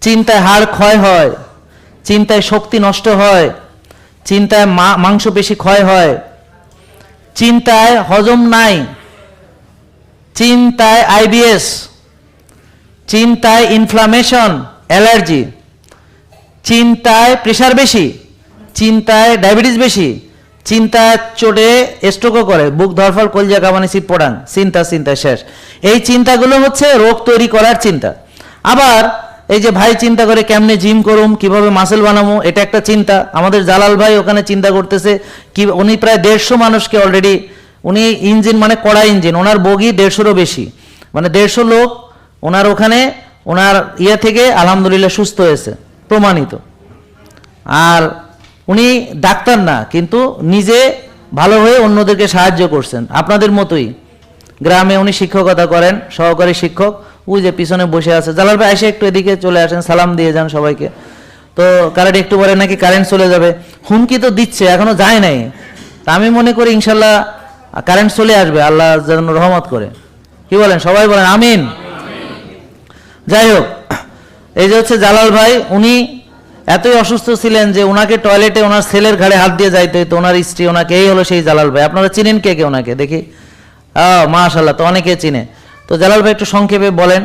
চিন্তায় হাড় ক্ষয় হয়, চিন্তায় শক্তি নষ্ট হয়, চিন্তায় মা- মাংসপেশি ক্ষয় হয়। চিন্তায় হজম নাই, চিন্তায় আইবিএস, চিন্তায় ইনফ্লামেশন অ্যালার্জি, চিন্তায় প্রেশার বেশি, চিন্তায় ডায়াবেটিস বেশি, চিন্তায় চোটে স্ট্রোকও করে, বুক ধরফর কলজা কামানি সিট পড়ান, চিন্তা চিন্তা শেষ। এই চিন্তাগুলো হচ্ছে রোগ তৈরি করার চিন্তা। আবার এই যে ভাই চিন্তা করে কেমনে জিম করুম, কীভাবে মাসেল বানাবো এটা একটা চিন্তা। আমাদের জালাল ভাই ওখানে চিন্তা করতেছে, কি, উনি প্রায় দেড়শো মানুষকে অলরেডি উনি ইঞ্জিন মানে কড়া ইঞ্জিন ওনার বগি দেড়শোরও বেশি। মানে দেড়শো লোক, ওনার ওখানে, ওনার ইয়ে থেকে আলহামদুলিল্লাহ সুস্থ হয়েছে, প্রমাণিত। আর উনি ডাক্তার না, কিন্তু নিজে ভালো হয়ে অন্যদেরকে সাহায্য করছেন। আপনাদের মতোই, গ্রামে উনি শিক্ষকতা করেন, সহকারী শিক্ষক। ওই যে পিছনে বসে আছে। জালাল ভাই এসে একটু এদিকে চলে আসেন, সালাম দিয়ে যান সবাইকে। তো কারেন্ট একটু পরে নাকি কারেন্ট চলে যাবে। হুমকি তো দিচ্ছে, এখনও যায় নাই। তা আমি মনে করি ইনশাল্লাহ কারেন্ট চলে আসবে, আল্লাহ যেন রহমত করে। কি বলেন? সবাই বলেন, আমিন। যাই হোক, এই যে হচ্ছে জালাল ভাই, উনি এতই অসুস্থ ছিলেন যে ওনাকে টয়লেটে ওনার ছেলের ঘাড়ে হাত দিয়ে যাইতে হতো ওনার স্ত্রী ওনাকে, এই হলো সেই জালাল ভাই। আপনারা চিনেন কে কে ওনাকে? দেখি। মাশাল্লাহ তো অনেকে চিনে। তো জালাল ভাই একটু সংক্ষেপে বলেন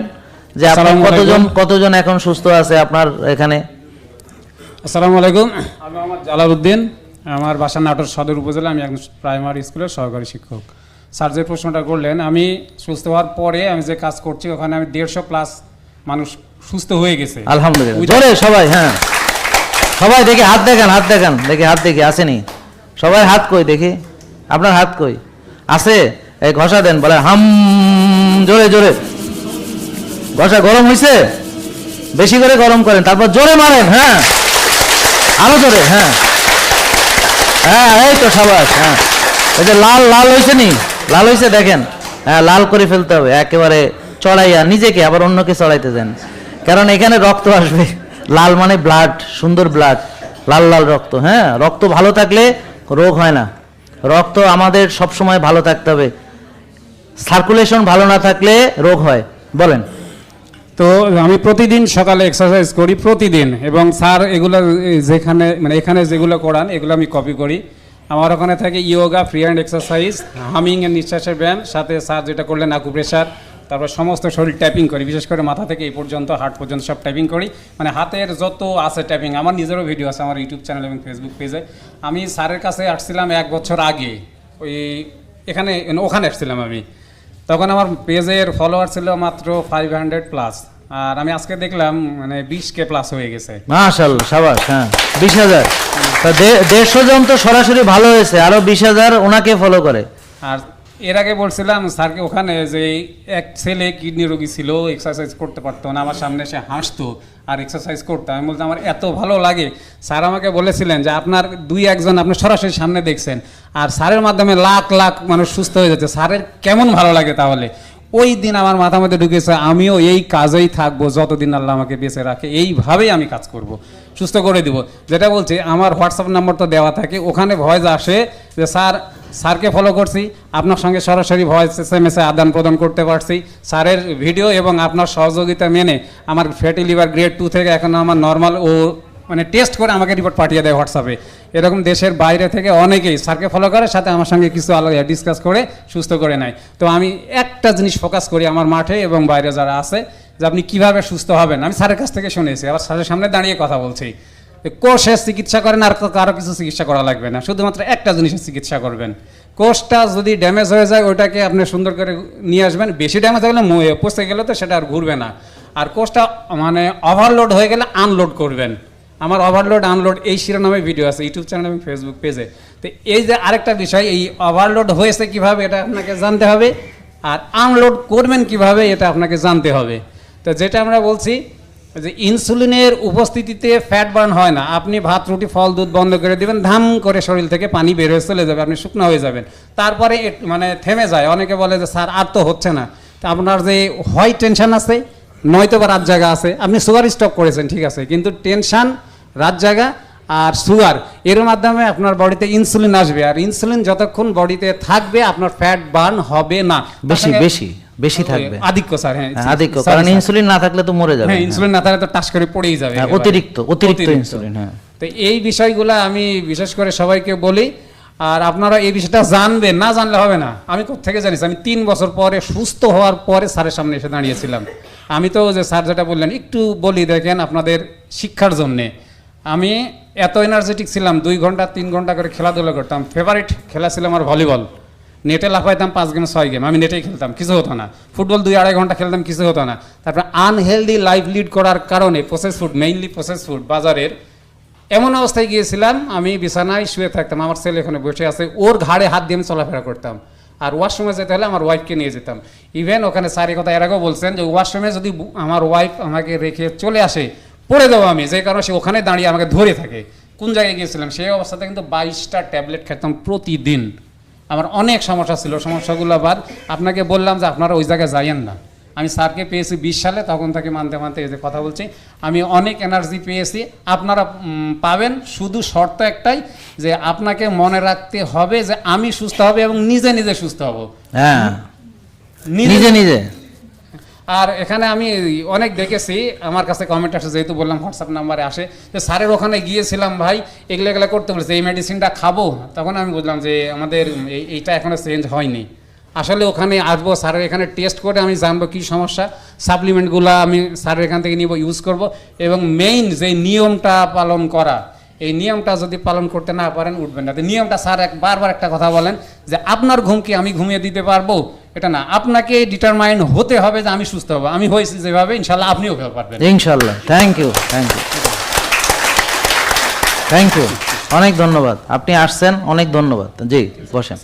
যে আপনার কতজন কতজন এখন সুস্থ আছে আপনার এখানে? আসসালামু আলাইকুম। আমি আমার জালালউদ্দিন আমার বাসা নাটোর সদর উপজেলা। আমি একজন প্রাইমারি স্কুলের সহকারী শিক্ষক। স্যার যে প্রশ্নটা করলেন আমি সুস্থ হওয়ার পরে আমি যে কাজ করছি ওখানে আমি দেড়শো প্লাস মানুষ সুস্থ হয়ে গেছে। আলহামদুলিল্লাহ। সবাই হ্যাঁ। সবাই দেখি হাত দেখান হাত দেখান। দেখি হাত দেখি আসেনি। সবাই হাত কই দেখি? আপনার হাত কই? আছে? এই ঘষা দেন বলে হাম। জোরে জোরে। ঘষা গরম হয়েছে বেশি করে গরম করেন, তারপর জোরে মারেন হ্যাঁ? আরও জোরে হ্যাঁ। হ্যাঁ এই তো সাবাস হ্যাঁ। এই যে লাল লাল হয়েছে নি? লাল হয়েছে দেখেন। হ্যাঁ লাল করে ফেলতে হবে, একেবারে চড়াইয়া, নিজেকে আবার অন্যকে চড়াইতে দেন। কারণ এখানে রক্ত আসবে। লাল মানে ব্লাড সুন্দর ব্লাড লাল লাল রক্ত হ্যাঁ? রক্ত ভালো থাকলে রোগ হয় না। রক্ত আমাদের সব সময় ভালো থাকতে হবে। সার্কুলেশন ভালো না থাকলে রোগ হয়। বলেন। তো আমি প্রতিদিন সকালে এক্সারসাইজ করি, প্রতিদিন। এবং স্যার এগুলো, যেখানে মানে এখানে যেগুলো করান, এগুলো আমি কপি করি। আমার ওখানে থাকে yoga free hand exercise humming এর নিঃশ্বাসের ব্যায়াম, সাথে স্যার যেটা করলেন আকুপ্রেশার তারপর সমস্ত শরীর ট্যাপিং করি। বিশেষ করে মাথা থেকে এই পর্যন্ত হার্ট পর্যন্ত সব ট্যাপিং করি। মানে হাতের যত আছে ট্যাপিং আমার নিজেরও ভিডিও আছে আমার ইউটিউব চ্যানেল এবং ফেসবুক পেজে আমি স্যারের কাছে আসছিলাম এক বছর আগে। ওই, এখানে, ওখানে আসছিলাম আমি। তখন আমার পেজের ফলোয়ার ছিল মাত্র ফাইভ হান্ড্রেড প্লাস আর আমি আজকে দেখলাম মানে বিশ কে প্লাস হয়ে গেছে। মাশাল্লাহ সাবাস হ্যাঁ বিশ হাজার। দেড়শো জন তো সরাসরি ভালো হয়েছে আরও বিশ হাজার ওনাকে ফলো করে। আর এর আগে বলছিলাম স্যারকে ওখানে যে এক ছেলে কিডনি রোগী ছিল এক্সারসাইজ করতে পারতো না আমার সামনে এসে হাসতো আর এক্সারসাইজ করতো। আমি বলতাম আমার এত ভালো লাগে। স্যার আমাকে বলেছিলেন যে আপনার দুই একজন আপনি সরাসরি সামনে দেখছেন। আর স্যারের মাধ্যমে লাখ লাখ মানুষ সুস্থ হয়ে যাচ্ছে। স্যারের কেমন ভালো লাগে তাহলে? ওই দিন আমার মাথা মধ্যে ঢুকেছে, আমিও এই কাজেই থাকব, যতদিন আল্লাহ আমাকে বেঁচে রাখে, এইভাবেই আমি কাজ করব। সুস্থ করে দিব। যেটা বলছি, আমার হোয়াটসঅ্যাপ নাম্বার তো দেওয়া থাকে, ওখানে ভয়েস আসে যে, স্যার, স্যারকে ফলো করছি, আপনার সঙ্গে সরাসরি ভয়েস এস এম এসে আদান প্রদান করতে পারছি। স্যারের ভিডিও এবং আপনার সহযোগিতা মেনে আমার ফ্যাটি লিভার গ্রেড টু থেকে এখন আমার নর্মাল ও মানে টেস্ট করে আমাকে রিপোর্ট পাঠিয়ে দেয় হোয়াটসঅ্যাপে। এরকম দেশের বাইরে থেকে অনেকেই স্যারকে ফলো করে, সাথে আমার সঙ্গে কিছু আলাদা ডিসকাস করে, সুস্থ করে নেয়। তো আমি একটা জিনিস ফোকাস করি আমার মাঠে এবং বাইরে যারা আছে, যে আপনি কীভাবে সুস্থ হবেন। আমি স্যারের কাছ থেকে শুনেছি, আবার স্যারের সামনে দাঁড়িয়ে কথা বলছি। কোষের চিকিৎসা করেন আর কারও কিছু চিকিৎসা করা লাগবে না, শুধুমাত্র একটা জিনিসের চিকিৎসা করবেন। কোষটা যদি ড্যামেজ হয়ে যায়, ওইটাকে আপনি সুন্দর করে নিয়ে আসবেন। বেশি ড্যামেজ হয়ে গেলে পচে গেলে তো সেটা আর ঘুরবে না। আর কোষটা মানে ওভারলোড হয়ে গেলে আনলোড করবেন। আমার ওভারলোড আনলোড এই শিরোনামে ভিডিও আছে ইউটিউব চ্যানেল এবং ফেসবুক পেজে তো এই যে আরেকটা বিষয়, এই ওভারলোড হয়েছে কীভাবে, এটা আপনাকে জানতে হবে। আর আনলোড করবেন কীভাবে, এটা আপনাকে জানতে হবে। তো যেটা আমরা বলছি, যে ইনসুলিনের উপস্থিতিতে ফ্যাট বার্ন হয় না। আপনি ভাত, রুটি, ফল, দুধ বন্ধ করে দিবেন, ধাম করে শরীর থেকে পানি বের হয়ে চলে যাবে, আপনি শুকনো হয়ে যাবেন। তারপরে মানে থেমে যায়। অনেকে বলে যে, স্যার, আর তো হচ্ছে না। তা আপনার যে হয় টেনশন আছে নয়তো বা রাত জায়গা আছে। আপনি সুগার স্টক করেছেন, ঠিক আছে। কিন্তু টেনশন রাত জায়গা আর সুগার। এর মাধ্যমে আপনার বডিতে ইনসুলিন আসবে। আর ইনসুলিন যতক্ষণ বডিতে থাকবে আপনার ফ্যাট বার্ন হবে না। বেশি বেশি বেশি থাকবে। আধিক্য স্যার হ্যাঁ হ্যাঁ, আধিক্য। কারণ ইনসুলিন না থাকলে তো মরে যাবে। হ্যাঁ ইনসুলিন না থাকলে তো টাস করে পড়েই যাবে হ্যাঁ, অতিরিক্ত অতিরিক্ত ইনসুলিন হ্যাঁ। তো এই বিষয়গুলো আমি বিশেষ করে সবাইকে বলি। আর আপনারা এই বিষয়টা জানবেন না জানলে হবে না। আমি থেকে জানিস আমি তিন বছর পরে সুস্থ হওয়ার পরে স্যারের সামনে এসে দাঁড়িয়েছিলাম। আমি তো যে স্যার যেটা বললেন একটু বলি দেখেন আপনাদের শিক্ষার জন্যে। আমি এত এনার্জেটিক ছিলাম, দুই ঘণ্টা, তিন ঘণ্টা করে খেলাধুলা করতাম। ফেভারিট খেলা ছিল আমার ভলিবল নেটে লাফাইতাম, পাঁচ গেম ছয় গেম আমি নেটেই খেলতাম, কিছু হতো না। ফুটবল দুই আড়াই ঘণ্টা খেলতাম, কিছু হতো না। তারপর আনহেলদি লাইফ লিড করার কারণে process food mainly process food বাজারের, এমন অবস্থায় গিয়েছিলাম, আমি বিছানায় শুয়ে থাকতাম। আমার ছেলে এখানে বসে আছে, ওর ঘাড়ে হাত দিয়ে আমি চলাফেরা করতাম। আর ওয়াশরুমে যেতে হলে আমার ওয়াইফকে নিয়ে যেতাম। ইভেন ওখানে স্যার কথা এর আগেও বলছেন যে ওয়াশরুমে যদি আমার ওয়াইফ আমাকে রেখে চলে আসে পড়ে দেবো আমি যে কারণে সে ওখানে দাঁড়িয়ে আমাকে ধরে থাকে। কোন জায়গায় গিয়েছিলাম? সেই অবস্থাতে কিন্তু বাইশটা ট্যাবলেট খেতাম প্রতিদিন। আমার অনেক সমস্যা ছিল। সমস্যাগুলো বাদ আপনাকে বললাম যে আপনারা ওই জায়গায় যাইয়েন না। আমি স্যারকে পেয়েছি বিশ সালে তখন থেকে মানতে মানতে এই যে কথা বলছি আমি অনেক এনার্জি পেয়েছি। আপনারা পাবেন। শুধু শর্ত একটাই যে আপনাকে মনে রাখতে হবে যে আমি সুস্থ হবে এবং নিজে নিজে সুস্থ হব। হ্যাঁ। নিজে নিজে নিজে। আর এখানে আমি অনেক দেখেছি, আমার কাছে কমেন্ট আসে, যেহেতু বললাম হোয়াটসঅ্যাপ নাম্বারে আসে, যে স্যারের ওখানে গিয়েছিলাম ভাই, এগুলো এগুলো করতে বলেছে, এই মেডিসিনটা খাব? তখন আমি বুঝলাম যে আমাদের এই- এইটা এখনও চেঞ্জ হয়নি। আসলে ওখানে আসব, স্যারের এখানে টেস্ট করে আমি জানব কী সমস্যা সাপ্লিমেন্টগুলো আমি স্যারের এখান থেকে নিব ইউজ করব, এবং মেইন যে নিয়মটা পালন করা এই নিয়মটা যদি পালন করতে না পারেন উঠবেন না। নিয়মটা স্যার এক বারবার একটা কথা বলেন যে আপনার ঘুম কি আমি ঘুমিয়ে দিতে পারব? এটা না। আপনাকে ডিটারমাইন হতে হবে যে আমি সুস্থ হব। আমি হয়েছি যেভাবে, ইনশাল্লাহ আপনিও পারবেন। ইনশাল্লাহ। Thank you thank you thank you অনেক ধন্যবাদ। আপনি আসছেন, অনেক ধন্যবাদ। জি, বসেন।